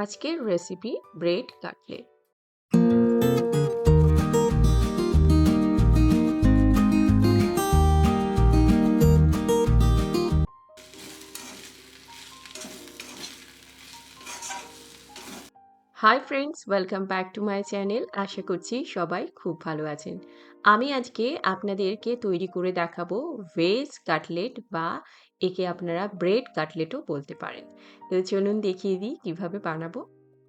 আজকের recipe bread cutlet hi friends welcome back to my channel আশা করছি সবাই খুব ভালো আছেন। আমি আজকে আপনাদেরকে তৈরি করে দেখাবো ভেজ কাটলেট বা একে আপনারা ব্রেড কাটলেটও বলতে পারেন। তো চলুন দেখিয়ে দিই কীভাবে বানাবো।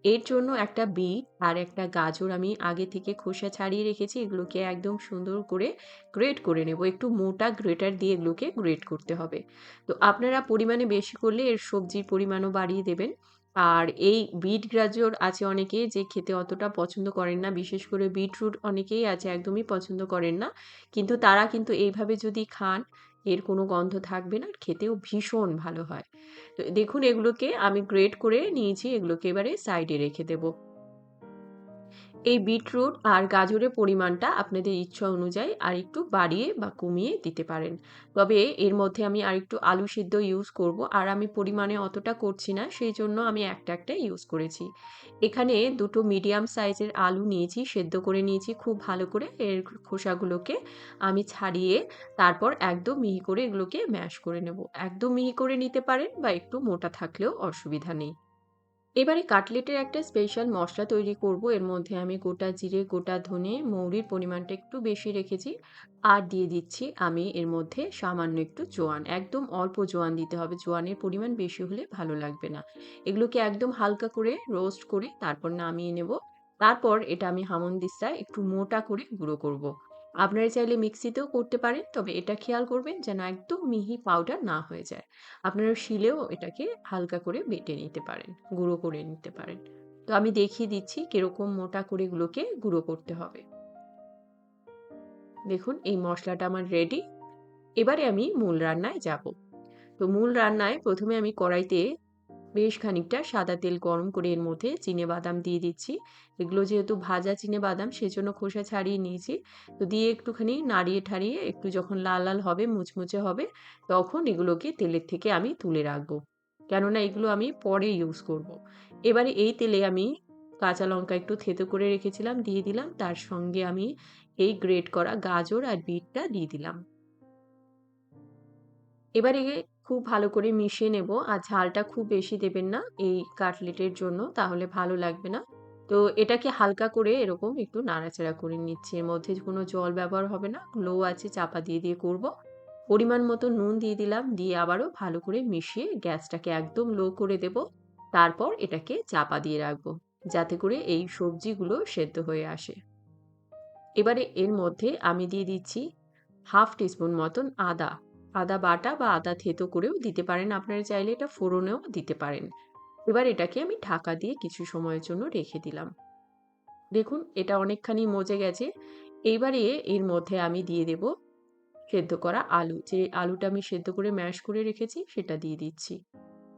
এর জন্য একটা বিট আর একটা গাজর আমি আগে থেকে খোসা ছাড়িয়ে রেখেছি। এগুলোকে একদম সুন্দর করে গ্রেট করে নেব। একটু মোটা গ্রেটার দিয়ে এগুলোকে গ্রেট করতে হবে। তো আপনারা পরিমাণে বেশি করলে এর সবজির পরিমাণও বাড়িয়ে দেবেন। আর এই বিট গাজর আছে অনেকে যে খেতে অতটা পছন্দ করেন না। বিশেষ করে বিটরুট অনেকেই আছে, একদমই পছন্দ করেন না। কিন্তু তারা কিন্তু এইভাবে যদি খান এর কোনো গন্ধ থাকবে না খেতেও ভীষণ ভালো হয়। দেখুন এগুলোকে আমি গ্রেট করে নিয়েছি, এগুলোকে এবারে সাইডে রেখে দেবো। এই বিটরুট আর গাজরের পরিমাণটা আপনাদের ইচ্ছা অনুযায়ী আর একটু বাড়িয়ে বা কমিয়ে দিতে পারেন। তবে এর মধ্যে আমি আর একটু আলু সিদ্ধ ইউজ করব আর আমি পরিমাণে অতটা করছি না সেই জন্য আমি একটা একটা ইউজ করেছি। এখানে দুটো মিডিয়াম সাইজের আলু নিয়েছি, সেদ্ধ করে নিয়েছি, খুব ভালো করে এর খোসাগুলোকে আমি ছাড়িয়ে তারপর একদম মিহি করে এগুলোকে ম্যাশ করে নেব। একদম মিহি করে নিতে পারেন বা একটু মোটা থাকলেও অসুবিধা নেই। এবারে কাটলেটের একটা স্পেশাল মশলা তৈরি করব। এর মধ্যে আমি গোটা জিরে, গোটা ধনে, মৌরির পরিমাণটা একটু বেশি রেখেছি আর দিয়ে দিচ্ছি আমি এর মধ্যে সামান্য একটু জোয়ান। একদম অল্প জোয়ান দিতে হবে। জোয়ানের পরিমাণ বেশি হলে ভালো লাগবে না। এগুলোকে একদম হালকা করে রোস্ট করে তারপর নামিয়ে নেব। তারপর এটা আমি হামন দিস্তায় একটু মোটা করে গুঁড়ো করব। আপনারা চাইলে মিক্সিতেও করতে পারেন, তবে এটা খেয়াল করবেন যেন একদম মিহি পাউডার না হয়ে যায়। আপনারা শিলেও এটাকে হালকা করে বেটে নিতে পারেন, গুঁড়ো করে নিতে পারেন। তো আমি দেখিয়ে দিচ্ছি কীরকম মোটা করে এগুলোকে গুঁড়ো করতে হবে। দেখুন, এই মশলাটা আমার রেডি এবারে আমি মূল রান্নায় যাব। তো মূল রান্নায় প্রথমে আমি কড়াইতে বেশ খানিকটা সাদা তেল গরম করে এর মধ্যে চিনে বাদাম দিয়ে দিচ্ছি। এগুলো যেহেতু ভাজা চিনে বাদাম, সেজন্য খোসা ছাড়িয়ে নিয়েছি। তো দিয়ে একটুখানি নাড়িয়ে ঠাড়িয়ে একটু যখন লাল লাল হবে, মুচমুচে হবে, তখন এগুলোকে তেলের থেকে আমি তুলে রাখব। কেননা এগুলো আমি পরে ইউজ করব। এবারে এই তেলে আমি কাঁচা লঙ্কা একটু থেতো করে রেখেছিলাম, দিয়ে দিলাম। তার সঙ্গে আমি এই গ্রেট করা গাজর আর বিটটা দিয়ে দিলাম। এবারে খুব ভালো করে মিশিয়ে নেব। আর ঝালটা খুব বেশি দেবেন না এই কাটলেটের জন্য, তাহলে ভালো লাগবে না। তো এটাকে হালকা করে এরকম একটু নাড়াচাড়া করে নিচ্ছি। এর মধ্যে কোনো জল ব্যবহার হবে না। লো আছে চাপা দিয়ে দিয়ে করব। পরিমাণ মতো নুন দিয়ে দিলাম। দিয়ে আবারও ভালো করে মিশিয়ে গ্যাসটাকে একদম লো করে দেব। তারপর এটাকে চাপা দিয়ে রাখব, যাতে করে এই সবজিগুলো সেদ্ধ হয়ে আসে। এবারে এর মধ্যে আমি দিয়ে দিচ্ছি হাফ টিস্পুন মতন আদা। আদা বাটা বা আদা থেতো করেও দিতে পারেন। আপনারা চাইলে এটা ফোড়নেও দিতে পারেন। এবার এটাকে আমি ঢাকা দিয়ে কিছু সময়ের জন্য রেখে দিলাম। দেখুন, এটা অনেকখানি মজে গেছে। এইবারে এর মধ্যে আমি দিয়ে দেব সেদ্ধ করা আলু। যে আলুটা আমি সেদ্ধ করে ম্যাশ করে রেখেছি, সেটা দিয়ে দিচ্ছি।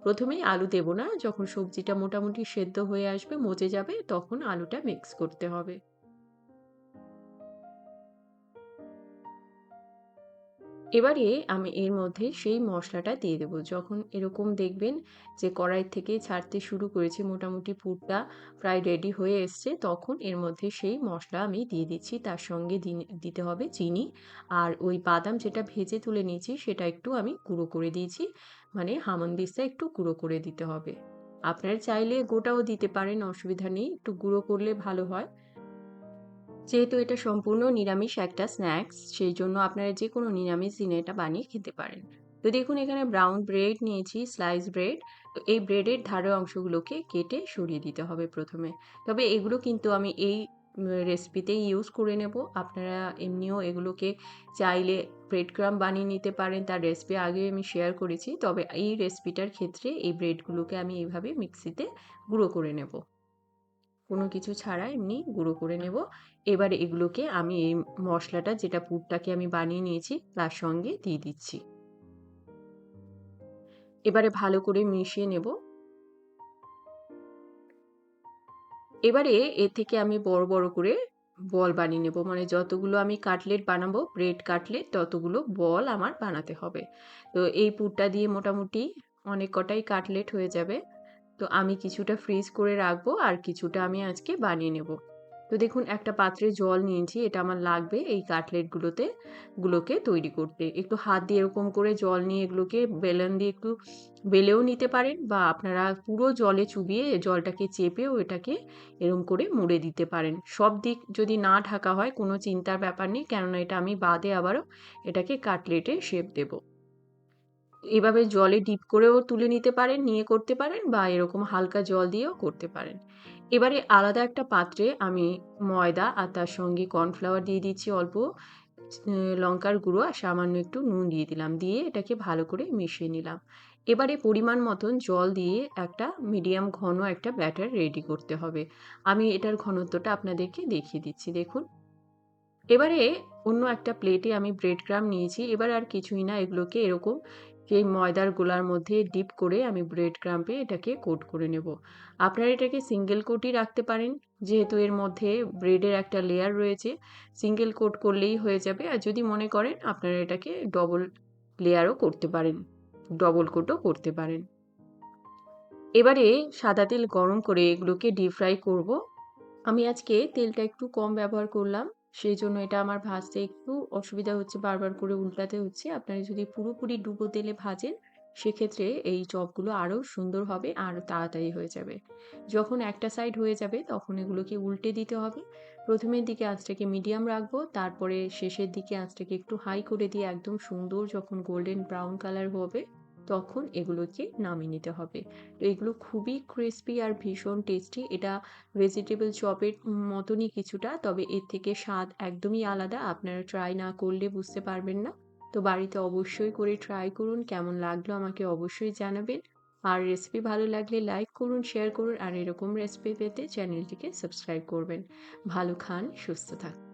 প্রথমেই আলু দেব না। যখন সবজিটা মোটামুটি সেদ্ধ হয়ে আসবে, মজে যাবে, তখন আলুটা মিক্স করতে হবে। এবারে আমি এর মধ্যে সেই মশলাটা দিয়ে দেবো। যখন এরকম দেখবেন যে কড়াই থেকে ছাড়তে শুরু করেছে, মোটামুটি পুরটা প্রায় রেডি হয়ে এসছে, তখন এর মধ্যে সেই মশলা আমি দিয়ে দিচ্ছি। তার সঙ্গে দিতে হবে চিনি আর ওই বাদাম যেটা ভেজে তুলে নিয়েছি, সেটা একটু আমি গুঁড়ো করে দিয়েছি। মানে হামন্দিসটা একটু গুঁড়ো করে দিতে হবে। আপনারা চাইলে গোটাও দিতে পারেন, অসুবিধা নেই। একটু গুঁড়ো করলে ভালো হয়। যেহেতু এটা সম্পূর্ণ নিরামিষ একটা স্ন্যাক্স সেই জন্য আপনারা যে কোনো নিরামিষ দিনে এটা বানিয়ে খেতে পারেন। তো দেখুন, এখানে ব্রাউন ব্রেড নিয়েছি, স্লাইস ব্রেড। তো এই ব্রেডের ধারের অংশগুলোকে কেটে সরিয়ে দিতে হবে প্রথমে। তবে এগুলো কিন্তু আমি এই রেসিপিতেই ইউজ করে নেব। আপনারা এমনিও এগুলোকে চাইলে ব্রেড ক্রাম বানিয়ে নিতে পারেন, তার রেসিপি আগে আমি শেয়ার করেছি। তবে এই রেসিপিটার ক্ষেত্রে এই ব্রেডগুলোকে আমি এইভাবে মিক্সিতে গুঁড়ো করে নেব। কোনো কিছু ছাড়া এমনি গুঁড়ো করে নেব। এবারে এগুলোকে আমি এই মশলাটা, যেটা পুরটাকে আমি বানিয়ে নিয়েছি, তার সঙ্গে দিয়ে দিচ্ছি। এবারে ভালো করে মিশিয়ে নেব। এবারে এ থেকে আমি বড় বড় করে বল বানিয়ে নেব। মানে যতগুলো আমি কাটলেট বানাবো, ব্রেড কাটলেট, ততগুলো বল আমার বানাতে হবে। তো এই পুরটা দিয়ে মোটামুটি অনেক কটাই কাটলেট হয়ে যাবে। তো আমি কিছুটা ফ্রিজ করে রাখব আর কিছুটা আমি আজকে বানিয়ে নেব। তো দেখুন, একটা পাত্রে জল নিয়েছি, এটা আমার লাগবে এই কাটলেটগুলোতে গুলোকে তৈরি করতে। একটু হাত দিয়ে এরকম করে জল নিয়ে এগুলোকে বেলন দিয়ে একটু বেলেও নিতে পারেন বা আপনারা পুরো জলে চুবিয়ে জলটাকে চেপেও এটাকে এরম করে মুড়ে দিতে পারেন। সব দিক যদি না ঢাকা হয় কোনো চিন্তার ব্যাপার নেই, কেননা এটা আমি বাদে আবারও এটাকে কাটলেটে শেপ দেব। এভাবে জলে ডিপ করেও তুলে নিতে পারেন, নিয়ে করতে পারেন বা এরকম হালকা জল দিয়েও করতে পারেন। এবারে আলাদা একটা পাত্রে আমি ময়দা আর তার সঙ্গে কর্নফ্লাওয়ার দিয়ে দিচ্ছি অল্প লঙ্কার গুঁড়ো আর সামান্য একটু নুন দিয়ে দিলাম, দিয়ে এটাকে ভালো করে মিশিয়ে নিলাম। এবারে পরিমাণ মতন জল দিয়ে একটা মিডিয়াম ঘন একটা ব্যাটার রেডি করতে হবে। আমি এটার ঘনত্বটা আপনাদেরকে দেখিয়ে দিচ্ছি, দেখুন। এবারে অন্য একটা প্লেটে আমি ব্রেড ক্রাম নিয়েছি, এবার আর কিছুই না, এগুলোকে এরকম যে ময়দার গোলার মধ্যে ডিপ করে আমি ব্রেড ক্রাম্পে এটাকে কোট করে নেব। আপনারা এটাকে সিঙ্গেল কোটই রাখতে পারেন, যেহেতু এর মধ্যে ব্রেডের একটা লেয়ার রয়েছে। সিঙ্গেল কোট করলেই হয়ে যাবে। আর যদি মনে করেন, আপনারা এটাকে ডবল লেয়ারও করতে পারেন ডবল কোটও করতে পারেন। এবারে সাদা তেল গরম করে এগুলোকে ডিপ ফ্রাই করব। আমি আজকে তেলটা একটু কম ব্যবহার করলাম। সেই জন্য এটা আমার ভাজতে একটু অসুবিধা হচ্ছে, বারবার করে উল্টাতে হচ্ছে। আপনারা যদি পুরোপুরি ডুবো তেলে ভাজেন, সেক্ষেত্রে এই চপগুলো আরও সুন্দর হবে আর তাড়াতাড়ি হয়ে যাবে। যখন একটা সাইড হয়ে যাবে, তখন এগুলোকে উল্টে দিতে হবে। প্রথমের দিকে আঁচটাকে মিডিয়াম রাখব, তারপরে শেষের দিকে আঁচটাকে একটু হাই করে দিয়ে একদম সুন্দর যখন গোল্ডেন ব্রাউন কালার হবে তখন এগুলোকে নামিয়ে নিতে হবে। তো এগুলো খুবই ক্রিস্পি আর ভীষণ টেস্টি এটা ভেজিটেবল চপের মতনই কিছুটা, তবে এর থেকে স্বাদ একদমই আলাদা। আপনারা ট্রাই না করলে বুঝতে পারবেন না। তো বাড়িতে অবশ্যই করে ট্রাই করুন। কেমন লাগল আমাকে অবশ্যই জানাবেন। আর রেসিপি ভালো লাগলে লাইক করুন শেয়ার করুন, আর এরকম রেসিপি পেতে চ্যানেলটিকে সাবস্ক্রাইব করবেন। ভালো খান, সুস্থ থাকুন